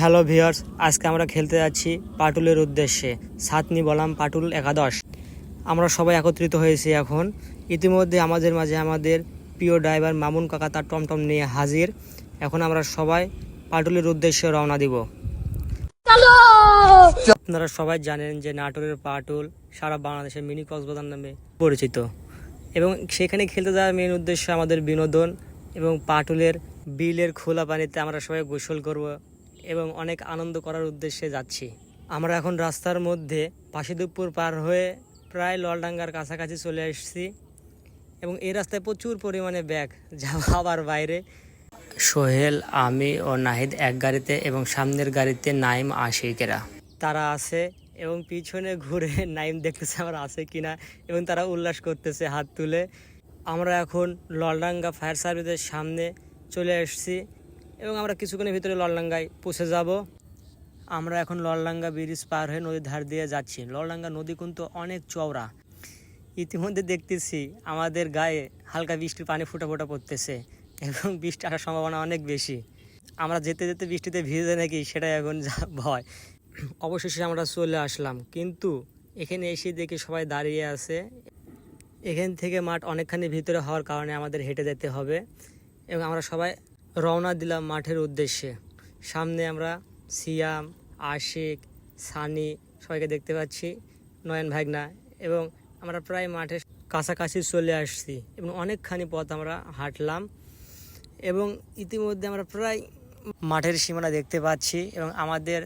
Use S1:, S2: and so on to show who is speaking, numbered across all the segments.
S1: Hello viewers, আজকে আমরা খেলতে যাচ্ছি পাটুলের উদ্দেশ্যে। সাতনি বলাম পাটুল একাদশ। আমরা সবাই একত্রিত হয়েছি এখন। ইতিমধ্যে আমাদের মাঝে আমাদের প্রিয় ড্রাইভার মামুন কাকা তার টমটম নিয়ে হাজির। এখন আমরা সবাই পাটুলের উদ্দেশ্যে রওনা দিব। আপনারা সবাই জানেন যে নাটোরের পাটুল সারা বাংলাদেশের মিনি কক্সবাজার নামে পরিচিত। এবং সেখানে খেলতে যাওয়ার মেন উদ্দেশ্য আমাদের বিনোদন এবং পাটুলের বিলের খোলা পানিতে আমরা সবাই গোসল করব। এবং অনেক আনন্দ করার উদ্দেশ্যে যাচ্ছি। আমরা এখন রাস্তার মধ্যে পাশিদুপুর পার হয়ে প্রায় ললডাঙ্গার কাছাকাছি চলে এসেছি এবং এই রাস্তায় প্রচুর পরিমাণে ব্যাগ, যা আবার বাইরে। সোহেল, আমি ও নাহিদ এক গাড়িতে এবং সামনের গাড়িতে নাইম আশিকেরা তারা আছে এবং পিছনে ঘুরে নাইম দেখতেছে আমার আছে কিনা এবং তারা উল্লাস করতেছে হাত তুলে। আমরা এখন ললডাঙ্গা ফায়ার সার্ভিসের সামনে চলে এসেছি। এবং আমরা কিছুক্ষণের ভিতরে ললডাঙ্গায় পৌঁছে যাব। আমরা এখন ললডাঙ্গা ব্রিজ পার হয়ে নদীর ধার দিয়ে যাচ্ছি। ললডাঙ্গা নদী কিন্তু অনেক চওড়া। ইতিমধ্যে দেখতেছি আমাদের গায়ে হালকা বৃষ্টির পানি ফোটা ফোটা পড়তেছে এবং বৃষ্টি আসার সম্ভাবনা অনেক বেশি। আমরা যেতে যেতে বৃষ্টিতে ভিজে নাকি সেটাই এখন যা ভয়। অবশেষে আমরা চলে আসলাম। কিন্তু এখানে এসে দেখি সবাই দাঁড়িয়ে আছে। এখান থেকে মাঠ অনেকখানি ভিতরে হওয়ার কারণে আমাদের হেঁটে যেতে হবে এবং আমরা সবাই রওনা দিলাম মাঠের উদ্দেশ্যে। সামনে আমরা সিয়াম, আশিক, সানি সবাইকে দেখতে পাচ্ছি, নয়ন ভাগনা এবং আমরা প্রায় মাঠের কাছাকাছি চলে আসছি এবং অনেকখানি পথ আমরা হাঁটলাম এবং ইতিমধ্যে আমরা প্রায় মাঠের সীমানা দেখতে পাচ্ছি এবং আমাদের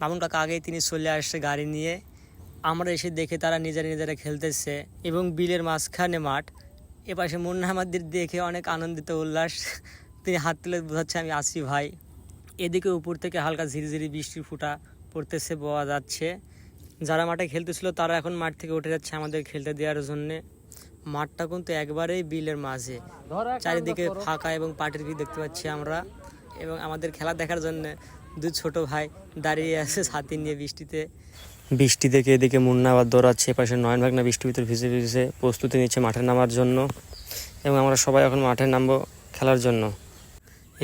S1: মামুন কাকা আগেই তিনি চলে আসছে গাড়ি নিয়ে। আমরা এসে দেখে তারা নিজেরা নিজেরা খেলতেছে এবং বিলের মাঝখানে মাঠ। এপাশে মুন্না আমাদের দেখে অনেক আনন্দিত উল্লাস। তিনি হাত তুলে বোঝাচ্ছে, আমি আসি ভাই। এদিকে উপর থেকে হালকা ঝিরিঝিরি বৃষ্টির ফুটা পড়তেছে বোয়া যাচ্ছে। যারা মাঠে খেলতেছিল, তারা এখন মাঠ থেকে উঠে যাচ্ছে আমাদের খেলতে দেওয়ার জন্যে। মাঠটা কিন্তু একবারেই বিলের মাঝে। চারিদিকে ফাঁকা এবং পাটির ভিড় দেখতে পাচ্ছি আমরা। এবং আমাদের খেলা দেখার জন্য দুই ছোট ভাই দাঁড়িয়ে আছে ছাতি নিয়ে বৃষ্টিতে। বৃষ্টি দেখে এদিকে মুন্না আবার দৌড়াচ্ছে পাশে নয়ন ভাগনা বৃষ্টির ভিতরে ভিজে ভিজে প্রস্তুতি নিচ্ছে মাঠে নামার জন্য। এবং আমরা সবাই এখন মাঠে নামবো খেলার জন্য।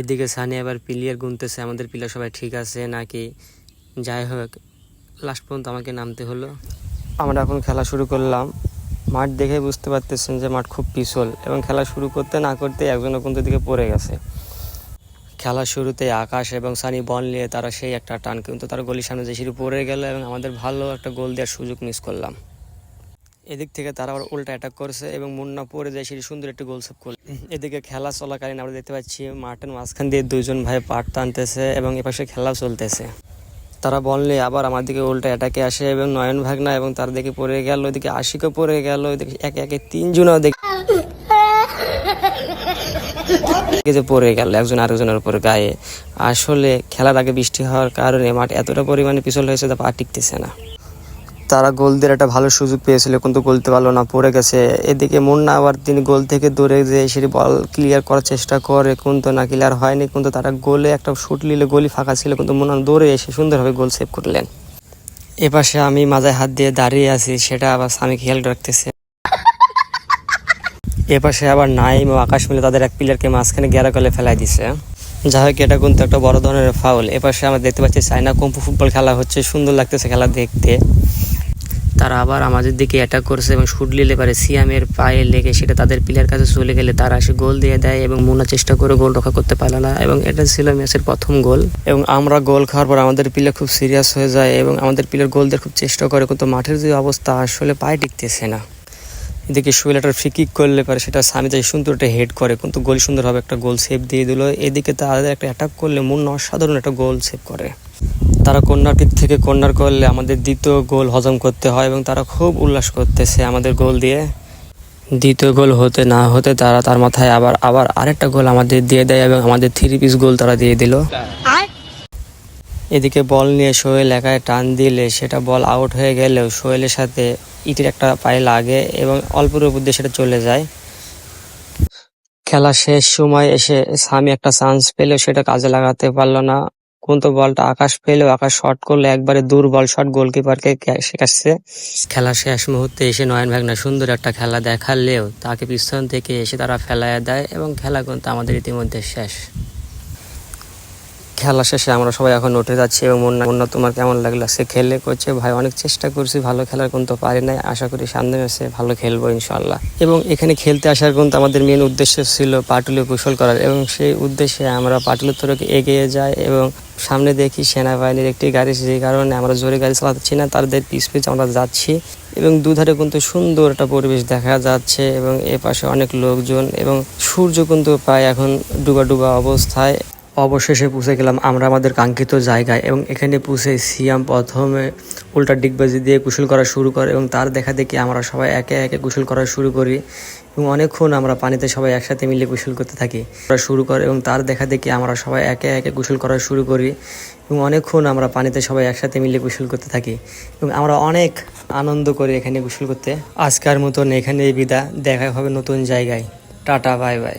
S1: এদিকে সানি আবার প্লেয়ার গুনতেছে, আমাদের প্লেয়ার সবাই ঠিক আছে নাকি? যাই হোক লাস্ট পর্যন্ত আমাকে নামতে হলো। আমরা এখন খেলা শুরু করলাম। মাঠ দেখে বুঝতে পারতেছেন যে মাঠ খুব পিছল এবং খেলা শুরু করতে না করতে একজনের কিন্তু দিকে পড়ে গেছে। খেলা শুরুতে আকাশ এবং সানি বল নিয়ে তারা সেই একটা টান, কিন্তু তার গলির সামনে যে সিঁড়ি পড়ে গেল এবং আমাদের ভালো একটা গোল দেওয়ার সুযোগ মিস করলাম। এদিক থেকে তারা আবার উল্টা অ্যাটাক করছে এবং মুন্না পরে যায়, সেটি সুন্দর একটি গোল সেভ করল। এদিকে খেলা চলাকালীন আমরা দেখতে পাচ্ছি মাঠের মাঝখান দিয়ে দুইজন ভাই পাট টানতেছে এবং এপাশে খেলা চলতেছে। তারা বললে আবার আমার দিকে উল্টা অ্যাটাকে আসে এবং নয়ন ভাগনা এবং তার দিকে পড়ে গেল, ওইদিকে আশিকও পড়ে গেল, ওইদিকে একে একে তিনজনও দেখে যে পড়ে গেল, একজন আরেকজনের উপর গায়ে। আসলে খেলার আগে বৃষ্টি হওয়ার কারণে মাঠ এতটা পরিমাণে পিছল হয়েছে তা পা টিকতেছে না। তারা গোল দিয়ে একটা ভালো সুযোগ পেয়েছিল, কিন্তু গোলতে পারল না, পড়ে গেছে। এদিকে মুন্না আবার তিনি গোল থেকে দৌড়ে যে সেটি বল ক্লিয়ার করার চেষ্টা করে, কিন্তু না ক্লিয়ার হয়নি, কিন্তু তারা গোলে একটা শুট নিলে গোলই ফাঁকা ছিল, কিন্তু মুন্না দৌড়ে এসে সুন্দরভাবে গোল সেভ করলেন। এপাশে আমি মাথায় হাত দিয়ে দাঁড়িয়ে আছি, সেটা আবার স্বামী খেয়াল রাখতেছে। এপাশে আবার নাইম ও আকাশ মিলে তাদের এক প্লেয়ারকে মাঝখানে গেরা কলে ফেলাই দিছে। যাই হোক, এটা কিন্তু একটা বড় ধরনের ফাউল এপাশে আমরা দেখতে পাচ্ছি চাইনা কম্পু ফুটবল খেলা হচ্ছে, সুন্দর লাগতেছে খেলা দেখতে। তারা আবার আমাদের দিকে অ্যাটাক করছে এবং শুট নিলে পারে সিয়ামের পায়ে লেগে সেটা তাদের প্লেয়ার কাছে চলে গেলে তারা এসে গোল দিয়ে দেয় এবং মোনা চেষ্টা করে গোল রক্ষা করতে পারে না এবং এটা ছিল ম্যাচের প্রথম গোল এবং আমরা গোল খাওয়ার পর আমাদের প্লেয়ার খুব সিরিয়াস হয়ে যায় এবং আমাদের প্লেয়ার গোল দেওয়ার খুব চেষ্টা করে কিন্তু মাঠের যে অবস্থা আসলে পায়ে টিকতেছে না। এদিকে একটা ফ্রি কিক করলে পারে সেটা সামি যাই সুন্দর একটা হেড করে, কিন্তু গোল সুন্দরভাবে একটা গোল সেভ দিয়ে দিল। এদিকে তাদের একটা অ্যাটাক করলে মুন্না অসাধারণ একটা গোল সেভ করে। তারা কর্নার কিক থেকে কন্যার করলে আমাদের দ্বিতীয় গোল হজম করতে হয় এবং তারা খুব উল্লাস করতেছে আমাদের গোল দিয়ে। দ্বিতীয় গোল হতে না হতে তারা তার মাথায় আবার আবার আরেকটা গোল আমাদের দিয়ে দেয় এবং আমাদের থ্রি পিস গোল তারা দিয়ে দিল। এদিকে বল নিয়ে সোহেল একায় টান দিলে, সেটা বল আউট হয়ে গেলেও সোহেলের সাথে ইটের একটা পায়ে লাগে এবং অল্পের উপর সেটা চলে যায়। খেলা শেষ সময় এসে সামি একটা চান্স পেলেও সেটা কাজে লাগাতে পারল না। কিন্তু বলটা আকাশ পেলেও, আকাশ শট করলে একবারে দূর বল শট গোলকিপারকে শেখাচ্ছে খেলা শেষ মুহূর্তে এসে নয়ন ভাগনা সুন্দর একটা খেলা দেখালেও তাকে পিছন থেকে এসে তারা ফেলাইয়া দেয় এবং খেলা কিন্তু আমাদের ইতিমধ্যে শেষ। খেলা শেষে আমরা সবাই এখন উঠে যাচ্ছি এবং মুন্না মুন্না তোমার কেমন লাগল? সে খেলে করছে, ভাই অনেক চেষ্টা করছি, ভালো খেলার কিন্তু পারি নাই। আশা করি সামনে এসে ভালো খেলব ইনশাল্লাহ এবং এখানে খেলতে আসার কিন্তু আমাদের মেন উদ্দেশ্য ছিল পাটুলি কুশল করার এবং সেই উদ্দেশ্যে আমরা পাটুলির তরফে এগিয়ে যাই এবং সামনে দেখি সেনাবাহিনীর একটি গাড়ি, যে কারণে আমরা জোরে গাড়ি চালাচ্ছি না তাদের পিছ পিছ আমরা যাচ্ছি এবং দুধারে কিন্তু সুন্দর একটা পরিবেশ দেখা যাচ্ছে এবং এ পাশে অনেক লোকজন এবং সূর্য কিন্তু প্রায় এখন ডুবা ডুবা অবস্থায়। অবশেষে পৌঁছে গেলাম আমরা আমাদের কাঙ্ক্ষিত জায়গায় এবং এখানে পৌঁছে সিয়াম প্রথমে উল্টা ডিগবাজি দিয়ে গোসল করা শুরু করে এবং তার দেখা দেখি আমরা সবাই একে একে গোসল করা শুরু করি এবং অনেকক্ষণ আমরা পানিতে সবাই একসাথে মিলে গোসল করতে থাকি। করা শুরু করে এবং তার দেখা দেখি আমরা সবাই একে একে গোসল করা শুরু করি এবং অনেকক্ষণ আমরা পানিতে সবাই একসাথে মিলে গোসল করতে থাকি এবং আমরা অনেক আনন্দ করি এখানে গোসল করতে। আজকার মতন এখানে বিদা দেখা হবে নতুন জায়গায়। Tata, bye bye.